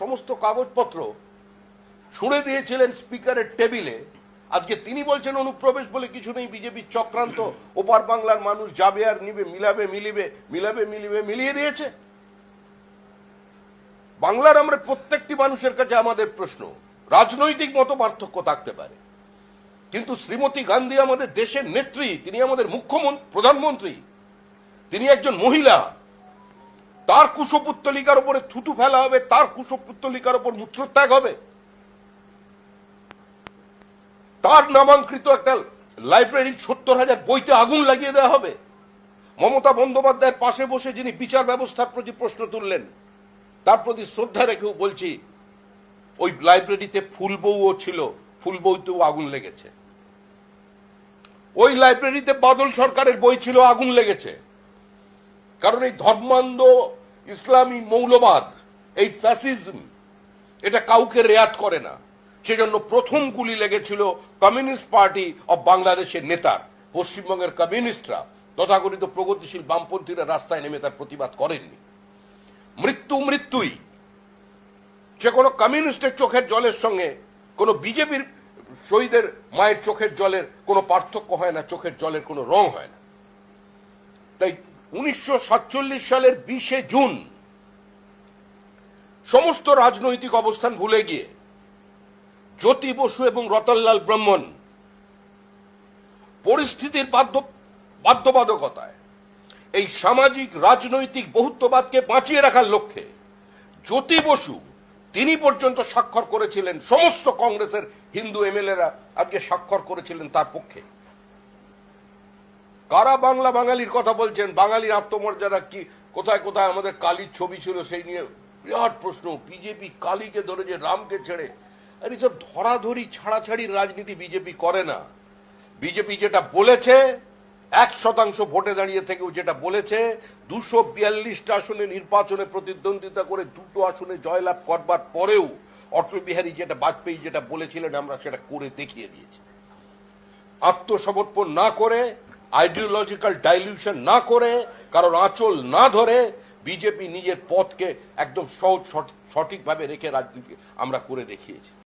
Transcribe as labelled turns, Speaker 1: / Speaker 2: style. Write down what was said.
Speaker 1: সমস্ত কাগজপত্র ছুঁড়ে দিয়েছিলেন স্পিকারের টেবিলে। আজকে তিনি বলছেন, অনুপ্রবেশ বলে কিছু নেই, বিজেপির চক্রান্ত, ওপার বাংলার মানুষ যাবে আর নিবে, মিলাবে, মিলিবে মিলাবে, মিলিবে, মিলিয়ে দিয়েছে। বাংলার আমরা প্রত্যেকটি মানুষের কাছে আমাদের প্রশ্ন, রাজনৈতিক মত পার্থক্য থাকতে পারে। কিন্তু শ্রীমতী গান্ধী আমাদের দেশের নেত্রী, তিনি আমাদের মুখ্যমন্ত্রী, প্রধানমন্ত্রী, তিনি একজন মহিলা। তার কুশপুত্তলিকার উপরে থুতু ফেলা হবে, তার কুশপুত্তলিকার উপর মূত্রত্যাগ হবে। তার নামাঙ্কৃত একটা লাইব্রেরির সত্তর হাজার বইতে আগুন লাগিয়ে দেওয়া হবে। মমতা বন্দ্যোপাধ্যায়ের পাশে বসে যিনি বিচার ব্যবস্থার প্রতি প্রশ্ন তুললেন, তার প্রতি শ্রদ্ধা রেখেও বলছি, ওই লাইব্রেরিতে ফুল বউও ছিল, ফুল বইতেও আগুন লেগেছে। ওই লাইব্রেরিতে বাদল সরকারের বই ছিল, আগুন লেগেছে। কারণ এই ধর্মান্ধ ইসলামী মৌলবাদ, এই ফ্যাসিজম এটা কাউকে রেয়াত করে না। সেজন্য প্রথম গুলি লেগেছিল কমিউনিস্ট পার্টি অব বাংলাদেশের নেতার। পশ্চিমবঙ্গের কমিউনিস্টরা তথাকথিত প্রগতিশীল বামপন্থীরা রাস্তায় নেমে তার প্রতিবাদ করেননি। মৃত্যু মৃত্যুই। সে কোনো কমিউনিস্টের চোখের জলের সঙ্গে, কোনো বিজেপির শহীদের মায়ের চোখের জলের কোনো পার্থক্য হয় না, চোখের জলের কোনো রং হয় না। তাই উনিশশো সাতচল্লিশ সালের বিশে জুন সমস্ত রাজনৈতিক অবস্থান ভুলে গিয়ে জ্যোতি বসু এবং রতনলাল ব্রহ্মণ পরিস্থিতির বাধ্য বাধ্যবাধকতায় এই সামাজিক, রাজনৈতিক বহুত্ববাদকে বাঁচিয়ে রাখার লক্ষ্যে জ্যোতি বসু তিনি পর্যন্ত স্বাক্ষর করেছিলেন, সমস্ত কংগ্রেসের হিন্দু এমএলএরা আজকে স্বাক্ষর করেছিলেন তার পক্ষে। কারা বাংলা বাঙালির কথা বলছেন? বাঙালির আত্মমর্যাদা কি? কোথায় কোথায় আমাদের কালীর ছবি ছিল সেই নিয়ে বিরাট প্রশ্ন। বিজেপি কালীকে ধরে যে রামকে ছেড়ে। আর এইসব ধরাধরি ছাড়াছাড়ির রাজনীতি বিজেপি করে না। বিজেপি যেটা বলেছে, এক শতাংশ ভোটে দাঁড়িয়ে থেকেও যেটা বলেছে, দুশো বিয়াল্লিশটা আসনে নির্বাচনে প্রতিদ্বন্দ্বিতা করে দুটো আসনে জয়লাভ করবার পরেও অটল বিহারী যেটা বাজপেয়ী যেটা বলেছিলেন, আমরা সেটা করে দেখিয়ে দিয়েছি। আত্মসমর্পণ না করে আইডিওলজিক্যাল ডাইলিউশন না করে, কারোর আঁচল না ধরে, বিজেপি নিজের পথকে একদম সহজ সঠিকভাবে রেখে রাজনীতি আমরা করে দেখিয়েছি।